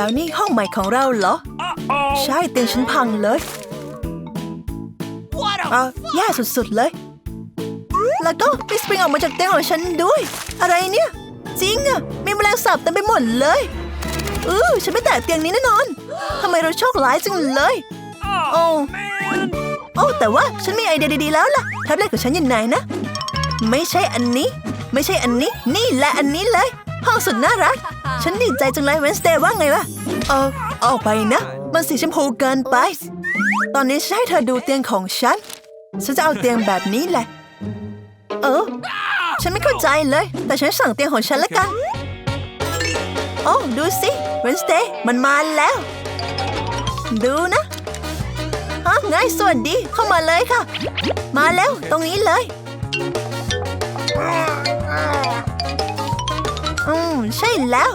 แล้วนี่ห้องใหม่ของเราเหรอ ใช่เตียงฉันพังเลย What เออแย่สุดๆเลย แล้วก็มีสปริงออกมาจากเตียงของฉันด้วย อะไรเนี่ย จริงอะมีแมลงสาบเต็มไปหมดเลยอือฉันไม่แตะเตียงนี้แน่นอนทำไมเราโชคร้ายจังเลยโอ้ man? โอ้แต่ว่าฉันมีไอเดียดีๆแล้วล่ะแท็บเล็ตของฉันอยู่ไหนนะ ไม่ใช่อันนี้ ไม่ใช่อันนี้ นี่แหละอันนี้เลย ห้องสุดน่ารัก ฉันดีใจจังเลยเวนสเดย์ว่าไงวะเออเอาไปนะ มันสีชมพูเกินไป ตอนนี้ฉันให้เธอดูเตียงของฉัน ฉันจะเอาเตียงแบบนี้แหละ เออ ฉันไม่เข้าใจเลย แต่ฉันสั่งเตียงของฉันแล้วกัน โอ้ ดูสิเวนสเดย์มันมาแล้ว ดูนะฮะไงสวัสดีเข้ามาเลยค่ะ มาแล้วตรงนี้เลยอืมใช่แล้ว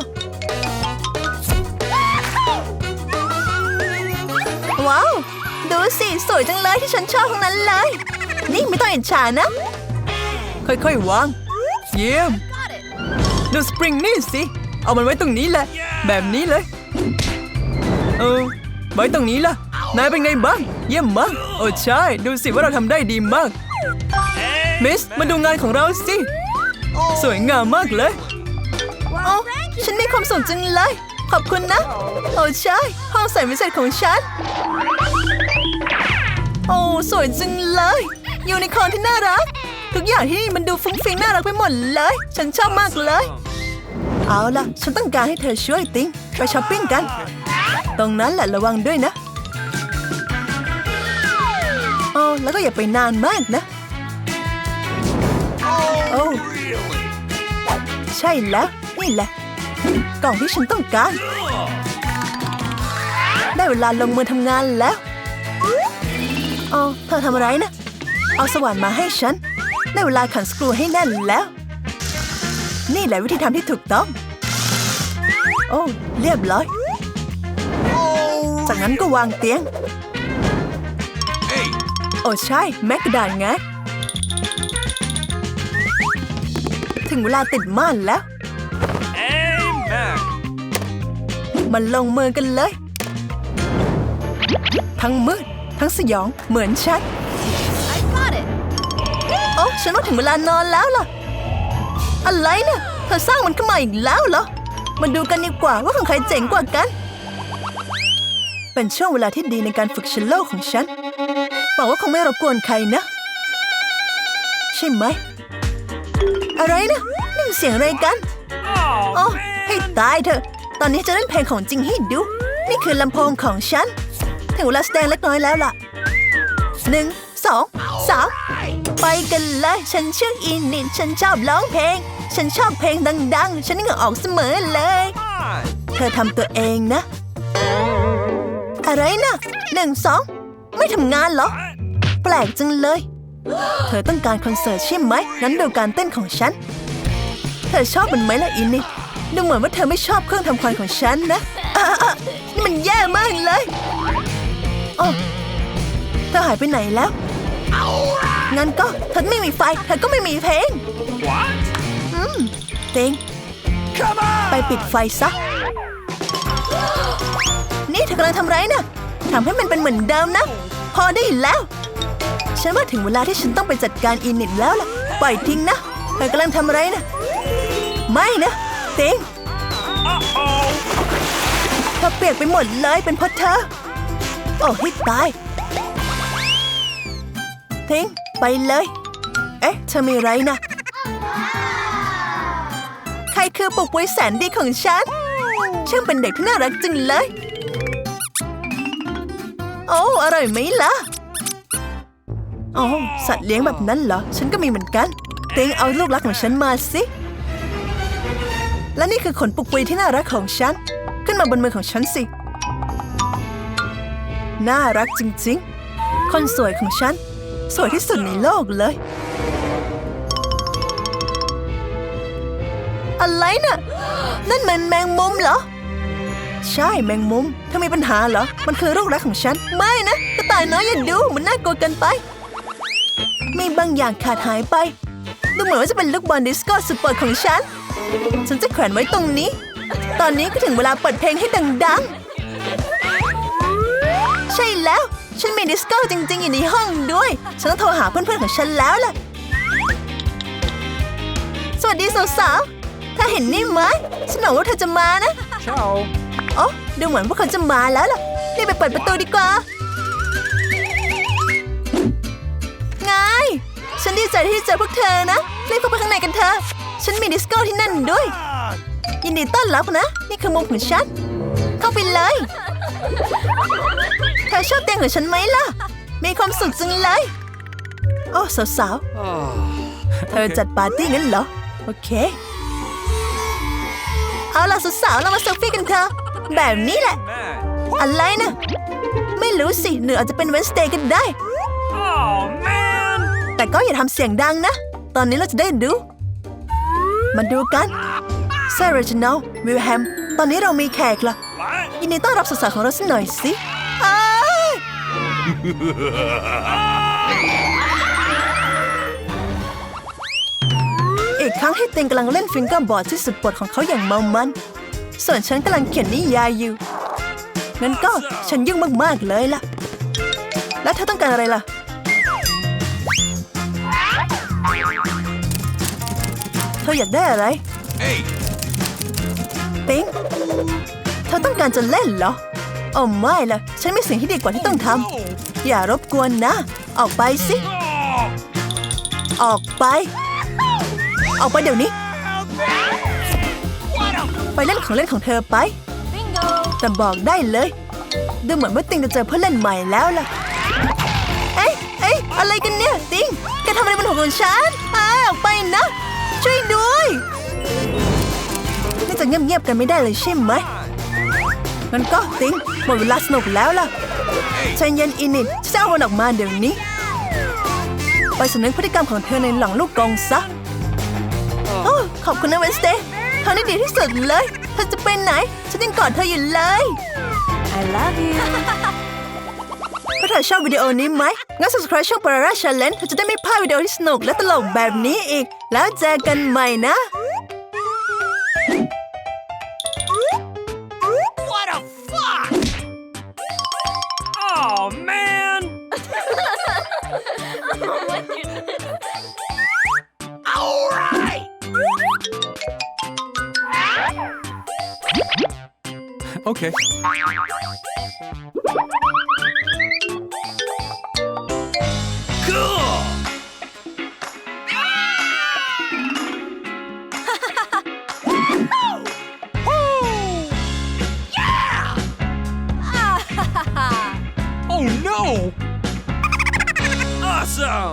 สิ สวยจังเลยที่ฉันชอบทั้งนั้นเลย นี่ไม่ต้องอิจฉานะ ค่อยๆวาง เยี่ยม ดูสปริงนี่สิ เอามันไว้ตรงนี้แหละ แบบนี้เลย เออ ไว้ตรงนี้ล่ะ นายเป็นไงบ้าง เยี่ยมมาก โอ้ใช่ ดูสิว่าเราทำได้ดีมาก มิส มาดูงานของเราสิ สวยงามมากเลย โอ้ฉันมีความสุขจังเลย ขอบคุณนะ โอ้ใช่ ห้องใส่พิเศษของฉัน โอ้สวยจังเลยยูนิคอร์นที่น่ารัก ทุกอย่างที่นี่มันดูฟุ้งฟิ้งน่ารักไปหมดเลย ฉันชอบมากเลย เอาล่ะ ฉันต้องการให้เธอช่วยติ้งไปช้อปปิ้งกัน ตรงนั้นแหละระวังด้วยนะโอ้แล้วก็อย่าไปนานมากนะ โอ้ใช่แล้ว นี่แหละ กล่องที่ฉันต้องการ ได้เวลาลงมือทำงานแล้ว อ๋อเธอทำอะไรนะ เอาสว่านมาให้ฉัน ได้เวลาขันสกรูให้แน่นแล้ว นี่แหละวิธีทำที่ถูกต้อง โอ้ เรียบร้อย จากนั้นก็วางเตียง Hey, โอ้ใช่ แม็กกระดานไง ถึงเวลาติดม่านแล้ว amen. มันลงมือกันเลย ทั้งมืด ทั้งสยองเหมือนฉัน I got it. โอ้ฉันว่าถึงเวลานอนแล้วล่ะ อะไรเนี่ยเธอสร้างมันขึ้นมาอีกแล้วเหรอ มาดูกันดีกว่าว่าของใครเจ๋งกว่ากัน เป็นช่วงเวลาที่ดีในการฝึกเชลโลของฉันหวังว่าคงไม่รบกวนใครนะ ใช่ไหม อะไรนะนี่มันเสียงอะไรกัน Oh, โอ้ให้ตายเถอะ ตอนนี้จะเล่นเพลงของจริงให้ดู นี่คือลำโพงของฉัน ถึงเวลาแสดงเล็กน้อยแล้วล่ะหนึ่งสองสามไปกันเลยฉันชื่ออินนิดฉันชอบร้องเพลง ฉันชอบเพลงดัง ๆ ฉันเหงื่อออกเสมอเลย เธอทำตัวเองนะ อะไรนะหนึ่งสองไม่ทำงานเหรอ แปลกจังเลย เธอต้องการคอนเสิร์ตใช่ไหมงั้นดูการเต้นของฉัน เธอชอบมันไหมล่ะอินนี่ดูเหมือนว่าเธอไม่ชอบเครื่องทำควันของฉันนะ อะอะนี่มันแย่มากเลย โอ้เธอหายไปไหนแล้ว งั้นก็เธอไม่มีไฟ เธอก็ไม่มีเพลง What? อืมเต็ง Come on. ไปปิดไฟซะ นี่เธอกำลังทำไรนะทำให้มันเป็นเหมือนเดิมนะ พอได้แล้ว ฉันว่าถึงเวลาที่ฉันต้องไปจัดการอินนิดแล้วล่ะ ปล่อยทิ้งนะเธอกำลังทำอะไรนะไม่นะ เต็ง Uh-oh. เธอเปียกไปหมดเลยเป็นเพราะเธอ โอ้ให้ตาย ทิ้ง ไปเลย เอ๊ะเธอมีไรนะ ใครคือปุกปุ้ยแสนดีของฉัน ช่างเป็นเด็กที่น่ารักจังเลย โอ้ อร่อยไหมล่ะโอ้สัตว์เลี้ยงแบบนั้นเหรอ ฉันก็มีเหมือนกัน เต็งเอาลูกรักของฉันมาสิ และนี่คือขนปุกปุยที่น่ารักของฉัน ขึ้นมาบนมือของฉันสิ น่ารักจริงๆ คนสวยของฉัน สวยที่สุดในโลกเลย อะไรน่ะ นั่นมันแมงมุมเหรอ ใช่แมงมุมเธอมีปัญหาเหรอ มันคือโรครักของฉัน ไม่นะกระต่ายน้อยอย่าดู มันน่ากลัวเกินไป มีบางอย่างขาดหายไป ดูเหมือนว่าจะเป็นลูกบอลดิสโก้สุดโปรดของฉัน ฉันจะแขวนไว้ตรงนี้ ตอนนี้ก็ถึงเวลาเปิดเพลงให้ดังๆ ใช่แล้ว ฉันมีดิสโก้จริง ๆ อยู่ในห้องด้วย ฉันต้องโทรหาเพื่อนๆของฉันแล้วล่ะ สวัสดีสาวๆ ถ้าเห็นนี่ไหมฉันบอกว่าเธอจะมานะ Ciao. โอ้ดูเหมือนพวกเขาจะมาแล้วล่ะรีบไปเปิดประตูดีกว่า ไง ฉันดีใจที่เจอพวกเธอนะ รีบเข้าไปข้างในกันเถอะ ฉันมีดิสโก้ที่นั่นด้วย ยินดีต้อนรับนะ นี่คือมุมของฉัน เข้าไปเลยเธอชอบเตียงของฉันไหมล่ะ มีความสุขจังเลย โอ้สาวๆ เธอจัดปาร์ตี้งั้นเหรอ โอเค เอาล่ะสาวๆเรามาเซลฟี่กันเถอะแบบนี้แหละ Man. อะไรนะ ไม่รู้สิหรืออาจจะเป็นเวนสเ a y กันได้ Oh, man. แต่ก็อย่าทำเสียงดังนะ ตอนนี้เราจะได้ดู มาดูกันเซอร์เรจิน l ลวิลแฮม ตอนนี้เรามีแขกละ What? ยินดีต้อนรับสาวๆของเราสักหน่อยสิอ้าย อีกครั้งที่ติงกำลังเล่นฟิงเกอร์บอร์ดที่สุดโปรดของเขาอย่างเมามัน ส่วนฉันกำลังเขียนนิยายอยู่ งั้นก็ฉันยุ่งมากๆเลยล่ะ แล้วเธอต้องการอะไรล่ะ เธออยากได้อะไร Hey. ติงเธอต้องการจะเล่นเหรอ โอ้ไม่ล่ะฉันมีสิ่งที่ดีกว่าที่ต้องทำอย่ารบกวนนะ ออกไปสิ Oh. ออกไป ออกไปเดี๋ยวนี้ ไปเล่นของเล่นของเธอไป Bingo. แต่บอกได้เลย ดูเหมือนว่าติงจะเจอเพื่อนเล่นใหม่แล้วล่ะเอ้ยเอ้ยอะไรกันเนี่ยติงแกทำอะไรบนหัวของฉันอ้ายออกไปนะ ช่วยด้วยนี่จะเงียบๆกันไม่ได้เลยใช่ไหม งั้นก็ติ้งหมดเวลาสนุกแล้วล่ะใจเย็นอินิดฉันจะเอามันออกมาเดี๋ยวนี้ ไปสำนึกพฤติกรรมของเธอในหลังลูกกรงซะโอ้ขอบคุณนะเวนสเตย์เธอได้ดีที่สุดเลยเธอจะไปไหน ฉันยังกอดเธออยู่เลย I love you. ถ้าเธอชอบวิดีโอนี้ไหมงั้น subscribe ช่อง Parara Challenge เธอจะได้ไม่พลาดวิดีโอที่สนุกและตลกแบบนี้อีก แล้วเจอกันใหม่นะ 오케이. 굿!